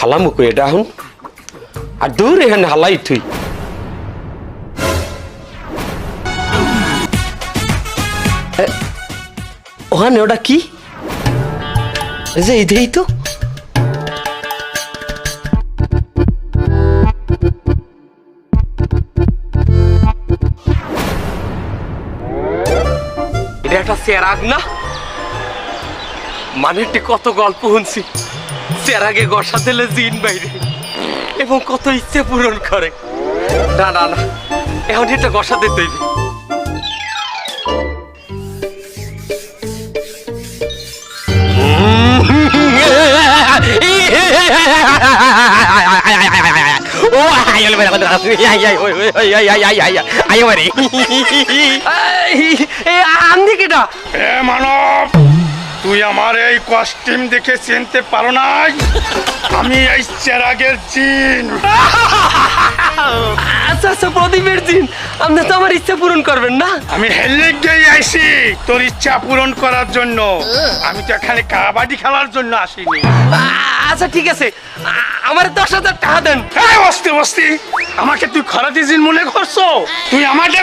ফালামু কই এটা এখন আর দূর এখানে হালাই এ, ওখানে ওটা কি? যে এইটাই তো। এটা একটা চেরাগ না? মানেরটি কত গল্প শুনছি। চেরাগে গসা দিলে জিন বাইরে এবং কত ইচ্ছে পূরণ করে না না না এখন এটা গসা দিতে হইবে মানব তুই আমার এই কস্টিউম দেখে চিনতে পারো নাই? আমি এই চেরাগের জিন। আচ্ছা আচ্ছা প্রদীপের দিন আপনি তো আমার ইচ্ছা পূরণ করবেন না? আমি হেলিক গিয়ে আইছি তোর ইচ্ছা পূরণ করার জন্য। আমি তো এখানে কাবাডি খেলার জন্য আসিনি। আচ্ছা ঠিক আছে। আমার দশ হাজার টাকা দেন। এই বস্তি বস্তি। আমাকে তুই খরাতি জিন মনে করছ? তুই সা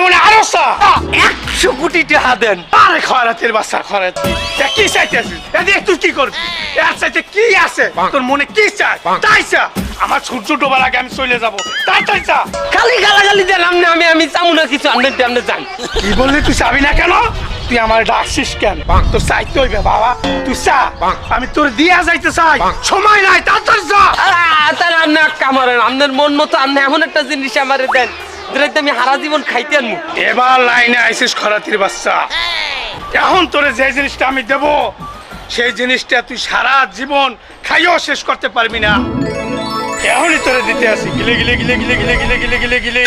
একশো কোটি টাকা দেন। আরে খরাতের খরাতি কি চাইতেছিস? এদিকে তুই কি করবি? এর চাইতে কি আছে? তোর মনে কি চাই? তাই চা। আমার সূর্য ডোবার আগে আমি চলে যাব। তাই চা। খালি গালাগালি দেন আপনি আমি আমি চামু না কিছু আপনি যান। কি বললি তুই চাবি না কেন? তুই আমার ডাকছিস কেন? তোর চাইতে হইবে বাবা। তুই চা। আমি তোর দিয়া যাইতে চাই। সময় নাই তাড়াতাড়ি আহ, তাহলে আপনি কামারেন আপনার মন মতো আপনি এমন একটা জিনিস আমারে দেন। আমি হারা জীবন খাইতে আনব এবার লাইনে আইসিস খরাতির বাচ্চা। এখন তোরে যে জিনিসটা আমি দেব, সেই জিনিসটা তুই সারা জীবন খাইও শেষ করতে পারবি না। এখনই তোরে দিতে আসি। গিলে গিলে গিলে গিলে গিলে গিলে গিলে গিলে গিলে।